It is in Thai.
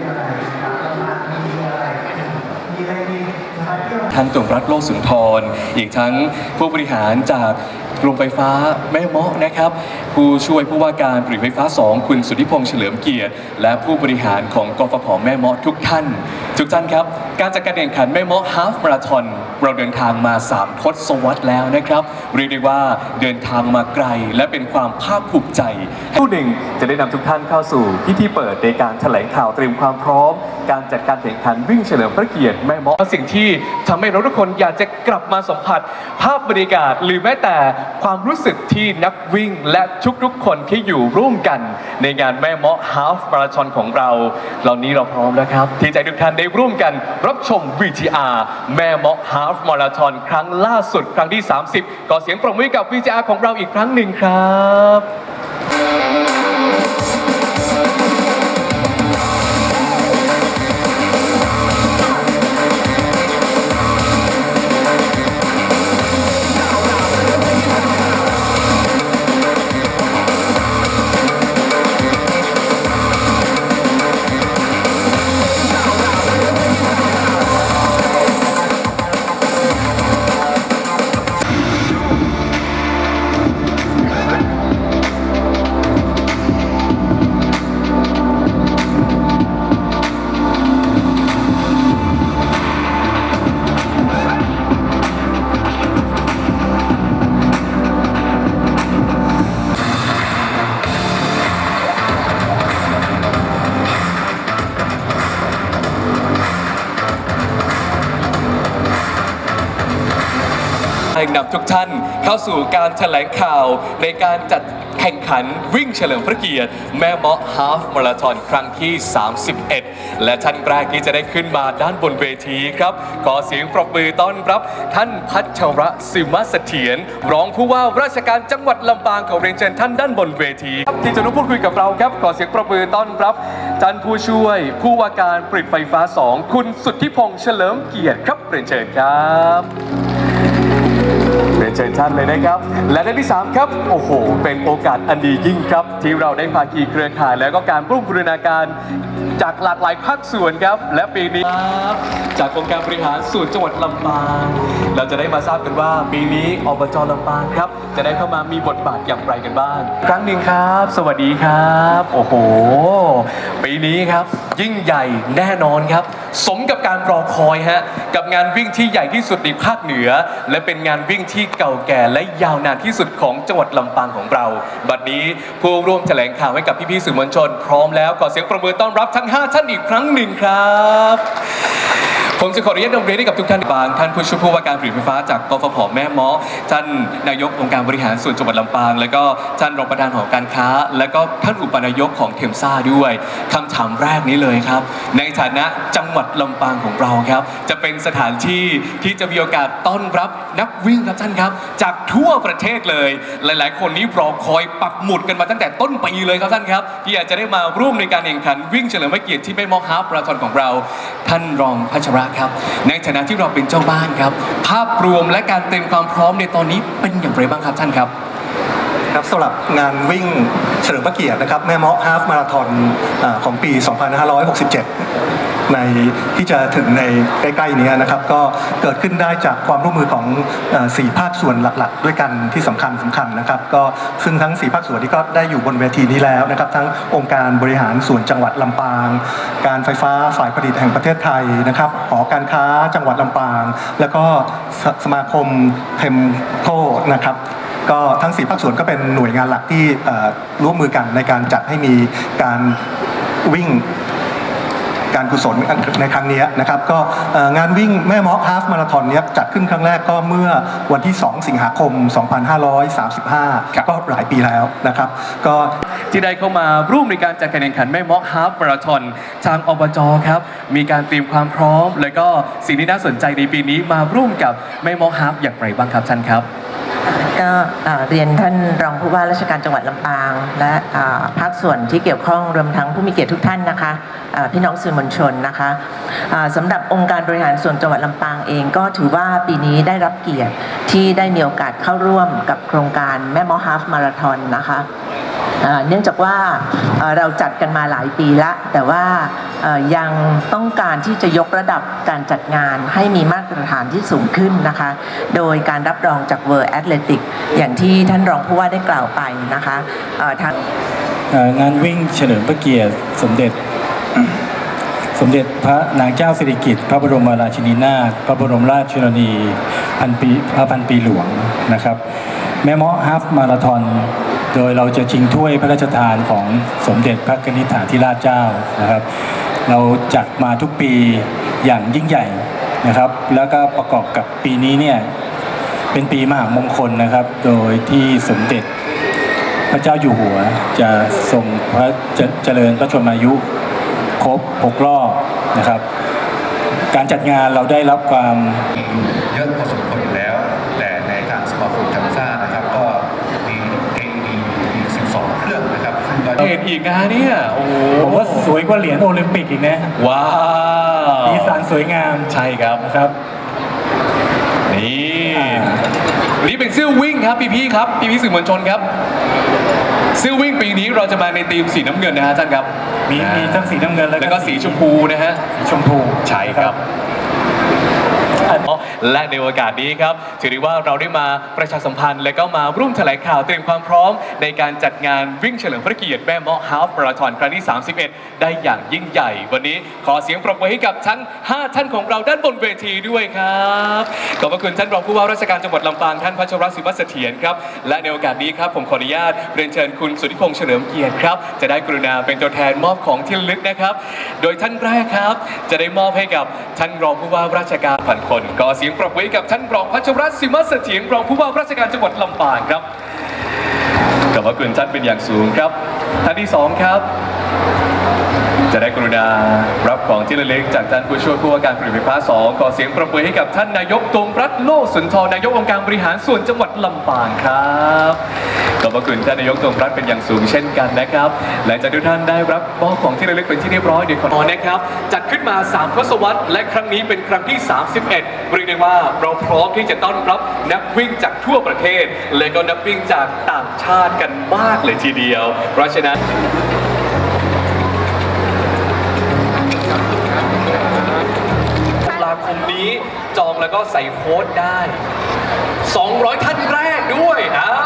เป็นอะไรนะครับแล้วมามีอะไรมีอะไรดีนะครับที่เราท่านตุงรัตน์โลกสุนทร อีกทั้งผู้บริหารจากโรงไฟฟ้าแม่เมาะนะครับ ผู้ช่วยผู้ว่าการผลิตไฟฟ้า 2 คุณสุทธิพงษ์เฉลิมเกียรติ และผู้บริหารของกฟผแม่เมาะทุกท่านทุกท่านครับ การจัดการแข่งขันแม่มาะฮาฟมาราธอนเราเดินทางมา 3 ทศวรรษแล้วนะครับ เรียกได้ว่าเดินทางมาไกลและเป็นความภาคภูมิใจผู้หนึ่งจะได้นำทุกท่านเข้าสู่พิธีเปิดในการแถลงข่าวเตรียมความพร้อม การจัดการแข่งขันวิ่งเฉลิมพระเกียรติแม่เมาะสิ่งที่ทำให้เราทุกคนอยากจะกลับมาสัมผัส ภาพบรรยากาศหรือแม้แต่ความรู้สึกที่นักวิ่งและทุกๆคนที่อยู่ร่วมกัน ในงานแม่มาะฮาฟมาราธอนของเราเหล่านี้เราพร้อมแล้วครับที่ให้ทุกท่านได้ร่วมกันรับชม VTR แม่เมาะฮาฟมาราธอนครั้งล่าสุดครั้งที่ 30 ก่อเสียงปรบมือกับ VTR ของเราอีกครั้งหนึ่งครับ ให้นำทุกท่าน เข้าสู่การแถลงข่าวในการจัดแข่งขันวิ่งเฉลิมพระเกียรติ แม่เมาะฮาฟมาราธอนครั้งที่ 31 และท่านแรกที่จะได้ขึ้นมาด้านบนเวทีครับ ขอเสียงปรบมือต้อนรับ ท่านพัชระสิมเสถียรรองผู้ว่าราชการจังหวัดลำปางขอเรียนเชิญท่านด้านบนเวทีครับที่จะร่วมพูดคุยกับเราครับขอเสียงปรบมือต้อนรับท่านผู้ช่วย ผู้ว่าการผลิตไฟฟ้า 2 คุณสุทธิพงษ์เฉลิมเกียรติครับเรียนเชิญครับ เรียนเชิญท่านเลยนะครับ และในที่ 3 ครับ โอ้โห เป็นโอกาสอันดียิ่งครับ ที่เราได้ภาคีเครือข่าย แล้วก็การร่วมบูรณาการจากหลากหลายภาคส่วนครับ และปีนี้ครับจากองค์การบริหารส่วนจังหวัดลำปางเราจะได้มาทราบกันว่าปีนี้อบจลำปางครับ จะได้เข้ามามีบทบาทอย่างไรกันบ้างครั้งหนึ่งครับ สวัสดีครับ โอ้โห ปีนี้ครับยิ่งใหญ่แน่นอนครับ สมกับการรอคอยฮะกับงานวิ่งที่ใหญ่ที่สุดในภาคเหนือ และเป็นงานวิ่งที่เก่าแก่และยาวนานที่สุดของจังหวัดลำปางของเรา บัดนี้ผู้ร่วมแถลงข่าวให้กับพี่ๆสื่อมวลชน พร้อมแล้วขอเสียงประมือต้อนรับทั้ง 5 ท่านอีกครั้งหนึ่งครับ ผมจะขออนุญาตนำเรียนให้กับทุกท่านบาง ท่านผู้ช่วยผู้ว่าการผลิตไฟฟ้าจากกฟผแม่เมาะท่านนายกองค์การบริหารส่วนจังหวัดลำปาง แล้วก็ท่านรองประธานหอการค้า แล้วก็ท่านอุปนายกของเทมซ่าด้วยคำถามแรกนี้เลยครับ ในฐานะจังหวัดลำปางของเราครับ จะเป็นสถานที่ที่จะมีโอกาสต้อนรับนักวิ่งครับท่านครับ จากทั่วประเทศเลย หลาย ๆ คนนี้รอคอยปักหมุดกันมาตั้งแต่ต้นปีเลยครับท่านครับที่อยากจะได้มาร่วมในการแข่งขันวิ่งเฉลิมพระเกียรติที่แม่เมอฮาล์ฟมาราธอนของเรา ท่านรองพัชระครับ ในฐานะที่เราเป็นเจ้าบ้านครับ ภาพรวมและการเตรียมความพร้อมในตอนนี้เป็นอย่างไรบ้างครับท่านครับ ครับสำหรับงานวิ่งเฉลิมพระเกียรตินะครับแม่เมาะฮาฟมาราธอนของปี 2567 ในที่จะถึงในใกล้ๆนี้นะครับ ก็เกิดขึ้นได้จากความร่วมมือของสี่ภาคส่วนหลักๆ ด้วยกันที่สำคัญสำคัญนะครับ ก็ซึ่งทั้งสี่ภาคส่วนที่ก็ได้อยู่บนเวทีนี้แล้วนะครับ ทั้งองค์การบริหารส่วนจังหวัดลำปาง การไฟฟ้าฝ่ายผลิตแห่งประเทศไทยนะครับหอการค้าจังหวัดลำปาง แล้วก็สสมาคมเทมโทนะครับก็ทั้งสี่ภาคส่วนก็เป็นหน่วยงานหลักที่ร่วมมือกันในการจัดให้มีการวิ่ง การกุศลในครั้งนี้นะครับก็งานวิ่งแม่มาะฮาฟมาราธอนเนี้ยจัดขึ้นครั้งแรกก็เมื่อวันที่ 2 สิงหาคม 2535 ก็หลายปีแล้วนะครับ ก็ที่ได้เข้ามาร่วมในการจัดการแข่งขันแม่มาะฮาฟมาราธอนทางอบจครับ มีการเตรียมความพร้อม และก็สิ่งที่น่าสนใจในปีนี้มาร่วมกับแม่มาะฮาฟอย่างไรบ้างครับท่านครับ ก็เรียนท่านรองผู้ว่าราชการจังหวัดลำปาง และภาคส่วนที่เกี่ยวข้องรวมทั้งผู้มีเกียรติทุกท่านนะคะพี่น้องสื่อมวลชนนะคะสำหรับองค์การบริหารส่วนจังหวัดลำปางเองก็ถือว่าปีนี้ได้รับเกียรติที่ได้มีโอกาสเข้าร่วมกับโครงการแม่มอฮาฟมาราธอนนะคะ เนื่องจากว่าเราจัดกันมาหลายปีละ แต่ว่ายังต้องการที่จะยกระดับการจัดงานให้มีมาตรฐานที่สูงขึ้นนะคะ โดยการรับรองจาก World Athletic อย่างที่ท่านรองผู้ว่าได้กล่าวไปนะคะทางงานวิ่งเฉลิมพระเกียรติสมเด็จ สมเด็จพระนางเจ้าสิริกิติ์พระบรมราชินีนาถพระบรมราชชนนีพันปีพระพันปีหลวงนะครับ แม่เมาะฮาฟมาราธอน โดยเราจะชิงถ้วยพระราชทานของสมเด็จพระนิษฐาธิราชเจ้านะครับ เราจัดมาทุกปีอย่างยิ่งใหญ่นะครับ แล้วก็ประกอบกับปีนี้เนี่ยเป็นปีมหามงคลนะครับ โดยที่สมเด็จพระเจ้าอยู่หัวจะทรงพระเจเจริญพระชนมายุครบ6รอบนะครับ การจัดงานเราได้รับความเยอะพอสมควรอยู่แล้ว แต่ในทางสมาคมจำซ่านะครับ ก็มี AED อีก 12 เครื่องนะครับ ซึ่งก็เห็นอีกนะเนี่ย โอ้โหผมว่าสวยกว่าเหรียญโอลิมปิกอีกนะว้าวสีสันสวยงามใช่ครับนะครับ นี่นี่เป็นเสื้อวิ่งครับพี่พี่ๆครับพี่พี่ๆสื่อมวลชนครับเสื้อวิ่งปีนี้เราจะมาในธีมสีน้ำเงินนะฮะท่านครับมีมีทั้งสีน้ำเงินแล้วก็สีชมพูนะฮะสีชมพูใช่ครับ และในโอกาสนี้ครับถือได้ว่าเราได้มาประชาสัมพันธ์ และก็มาร่วมแถลงข่าวเตรียมความพร้อม ในการจัดงานวิ่งเฉลิมพระเกียรติแม่เมาะฮาฟมาราธอนครั้งที่ 31 ได้อย่างยิ่งใหญ่ วันนี้ขอเสียงปรบมือให้กับทั้ง 5 ท่านของเราด้านบนเวทีด้วยครับขอบพระคุณท่านรองผู้ว่าราชการจังหวัดลำปางท่านพัชรศิวเสถียรครับและในโอกาสนี้ครับผมขออนุญาตเรียนเชิญคุณสุทธิพงษ์เฉลิมเกียรติครับจะได้กรุณาเป็นตัวแทนมอบของที่ระลึกนะครับ โดยท่านแรกครับ จะได้มอบให้กับท่านรองผู้ว่าราชการพันคนก็เสียงปรบมือให้กับท่านรองพัชรศิมเสถียรรองผู้ว่าราชการจังหวัดลำปางครับขอบพระคุณท่านเป็นอย่างสูงครับ ท่านที่สองครับ จะได้กรุณารับของที่ระลึกจากท่านผู้ช่วยผู้ว่าการผลิตไฟฟ้าสองขอเสียงปรบมือให้กับท่านนายกตรงรัตน์โลสุนทรนายกองค์การบริหารส่วนจังหวัดลำปางครับ ขอบพระคุณท่านนายกตรงรัตเป็นอย่างสูงเช่นกันนะครับ หลังจากทุกท่านได้รับมอบของที่ระลึกเป็นที่เรียบร้อยเดี๋ยวขอนะครับ จัดขึ้นมา 3 ทศวรรษ และครั้งนี้เป็นครั้งที่ 31เรียกได้ว่าเราพร้อมที่จะต้อนรับนักวิ่งจากทั่วประเทศ และก็นักวิ่งจากต่างชาติกันมากเลยทีเดียว เพราะฉะนั้นลาคมนี้จองแล้วก็ใส่โค้ดได้ 200 ท่านแรกด้วยนะ